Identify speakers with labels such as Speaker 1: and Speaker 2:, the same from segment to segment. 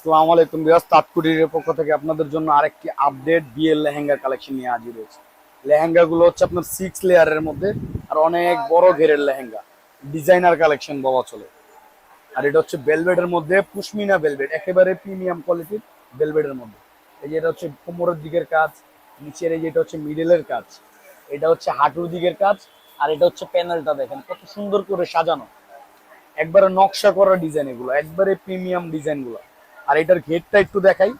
Speaker 1: আসসালামু আলাইকুম বিয়াস তাৎকুটির পক্ষ থেকে আপনাদের জন্য আরেকটি আপডেট বিয়ের লেহেঙ্গা কালেকশন নিয়ে হাজির হয়েছে। লেহেঙ্গা গুলো হচ্ছে আপনার সিক্স লেয়ারের মধ্যে আর অনেক বড় ঘেরের লেহেঙ্গা ডিজাইনার কালেকশন বলা চলে। আর এটা হচ্ছে বেলভেটের মধ্যে, পুশমিনা বেলভেট একেবারে প্রিমিয়াম কোয়ালিটির বেলভেটের মধ্যে। এই যে এটা হচ্ছে কোমরের দিকের কাজ, নিচের এই যে এটা হচ্ছে মিডলের কাজ, এটা হচ্ছে হাঁটুর দিকের কাজ, আর এটা হচ্ছে প্যানেলটা দেখেন, কত সুন্দর করে সাজানো। একবারে নকশা করা ডিজাইন এগুলো, একবারে প্রিমিয়াম ডিজাইনগুলো। আর এটার ঘেরটা একটু দেখাই।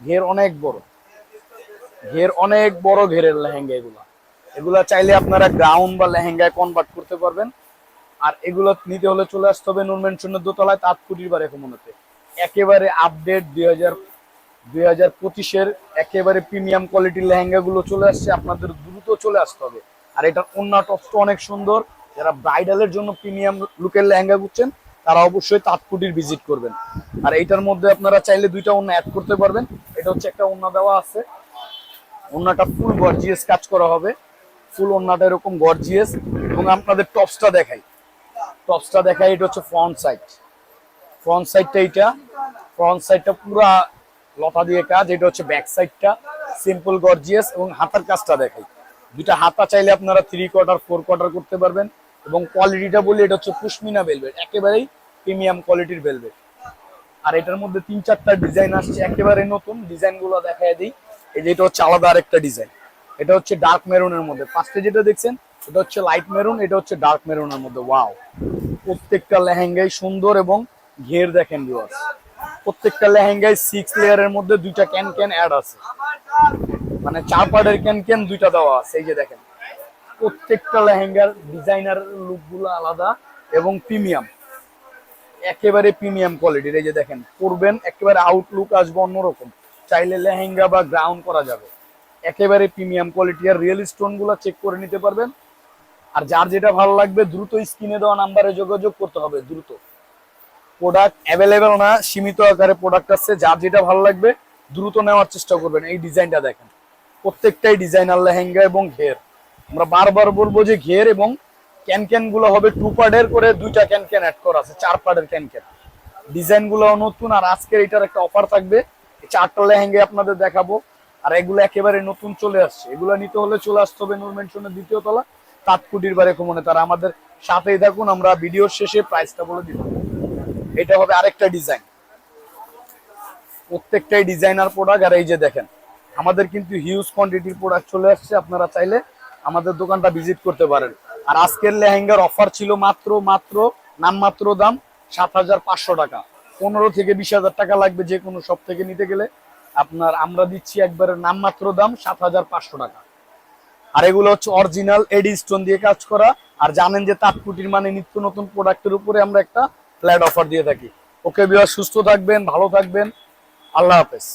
Speaker 1: ঘের অনেক বড়। ঘের অনেক বড় ঘেরের লেহেঙ্গা এগুলা। এগুলা চাইলে আপনারা গ্রাউন্ড বা লেহেঙ্গায় কনভার্ট করতে পারবেন। আর এগুলো নিতে হলে চলে আসতে হবে নুন মেনশনের দোতলায় তাঁতকুটির বা রেখমনতে একেবারে আপডেট দুই হাজার দুই হাজার পঁচিশের একেবারে প্রিমিয়াম কোয়ালিটির লেহেঙ্গা গুলো চলে আসছে। আপনাদের দ্রুত চলে আসতে হবে। আর এটার অন্য টপসটা অনেক সুন্দর। যারা ব্রাইডালের জন্য প্রিমিয়াম লুকের লেহেঙ্গা বুঝছেন তারা অবশ্যই তাঁতকুটির ভিজিট করবেন। আর এইটার মধ্যে আপনারা চাইলে দুইটা অন্য অ্যাড করতে পারবেন। এটা হচ্ছে একটা অন্য দেওয়া আছে। ওন্নাটা ফুল গর্জিয়াস কাজ করা হবে। ফুল ওন্নাটা এরকম গর্জিয়াস এবং আপনাদের টপসটা দেখাই। টপসটা দেখাই, এটা হচ্ছে ফ্রন্ট সাইড ফ্রন্ট সাইডটা এইটা। ফ্রন্ট সাইডটা পুরা লতা দিয়ে কাজ। এটা হচ্ছে ব্যাক সাইডটা সিম্পল গর্জিয়াস এবং হাতার কাজটা দেখাই। দুইটা হাতা চাইলে আপনারা থ্রি কোয়ার্টার ফোর কোয়ার্টার করতে পারবেন। এবং কোয়ালিটিটা বলি এটা হচ্ছে পুশমিনা ভেলভেট একেবারেই প্রিমিয়াম কোয়ালিটির ভেলভেট আর এটার মধ্যে তিন চারটা ডিজাইন আসছে, একেবারে নতুন। ডিজাইনগুলো দেখায় দিই। এই যে এটা হচ্ছে আলাদা আরেকটা ডিজাইন এটা হচ্ছে ডার্ক মেরুনের মধ্যে। ফার্স্টে যেটা দেখছেন, এটা হচ্ছে লাইট মেরুন এটা হচ্ছে ডার্ক মেরুনের মধ্যে। ওয়াও প্রত্যেকটা লেহেঙ্গাই সুন্দর এবং ঘের দেখেন ভিউয়ার্স প্রত্যেকটা লেহেঙ্গায় সিক্স লেয়ারের মধ্যে দুইটা ক্যান ক্যান অ্যাড আছে। মানে চার পার্টের ক্যান ক্যান দুইটা দেওয়া আছে। এই যে দেখেন। প্রত্যেকটা লেহেঙ্গার ডিজাইনার লুকগুলো আলাদা এবং প্রিমিয়াম। একেবারে প্রিমিয়াম কোয়ালিটির, এই যে দেখেন, পরবেন, একেবারে আউটলুক আসবে অন্যরকম। চাইলে লেহেঙ্গা বা গ্রাউন্ড করা যাবে। একেবারে প্রিমিয়াম কোয়ালিটি আর রিয়েল স্টোনগুলো চেক করে নিতে পারবেন। আর যার যেটা ভালো লাগবে, দ্রুত স্ক্রিনে দেওয়া নাম্বারে যোগাযোগ করতে হবে, দ্রুত। প্রোডাক্ট অ্যাভেলেবেল না, সীমিত আকারে প্রোডাক্ট আছে যার যেটা ভালো লাগবে, দ্রুত নেওয়ার চেষ্টা করবেন। এই ডিজাইনটা দেখেন। প্রত্যেকটাই ডিজাইনার লেহেঙ্গা এবং ঘের। আমরা বারবার বলব যে ঘের এবং ক্যান ক্যানগুলো হবে টু পার্টের করে দুইটা ক্যান ক্যান অ্যাড করা আছে, চার পার্টের ক্যান ক্যান ডিজাইনগুলো নতুন আর আজকের এটার একটা অফার থাকবে। চারটা লেহেঙ্গা আপনাদের দেখাবো। আর এগুলো একেবারে নতুন চলে আসছে। এগুলো নিতে হলে চলে আসতে হবে নূর মেনশনের দ্বিতীয় তলা তাৎকুটির বারে কমনে তারা। আমাদের সাথেই থাকুন, আমরা ভিডিওর শেষে প্রাইসটা বলে দিব এটা হবে আরেকটা ডিজাইন প্রত্যেকটাই ডিজাইনার প্রোডাক্ট আর এই যে দেখেন, আমাদের কিন্তু হিউজ কোয়ান্টিটির প্রোডাক্ট চলে আসছে। আপনারা চাইলে আমাদের দোকানটা ভিজিট করতে পারেন। আর আজকের লেহেঙ্গার অফার ছিল মাত্র মাত্র নামমাত্র দাম সাত হাজার পাঁচশো টাকা। পনেরো থেকে বিশ হাজার টাকা লাগবে যে কোনো সব থেকে নিতে গেলে। আপনার আমরা দিচ্ছি একবারে নামমাত্র দাম সাত হাজার পাঁচশো টাকা। আর এগুলো হচ্ছে অরিজিনাল এডি স্টোন দিয়ে কাজ করা। আর জানেন যে তাঁতকুটির মানে নিত্য নতুন প্রোডাক্টের উপরে আমরা একটা ফ্ল্যাট অফার দিয়ে থাকি। ওকে বিয়ার সুস্থ থাকবেন, ভালো থাকবেন। আল্লাহ হাফেজ।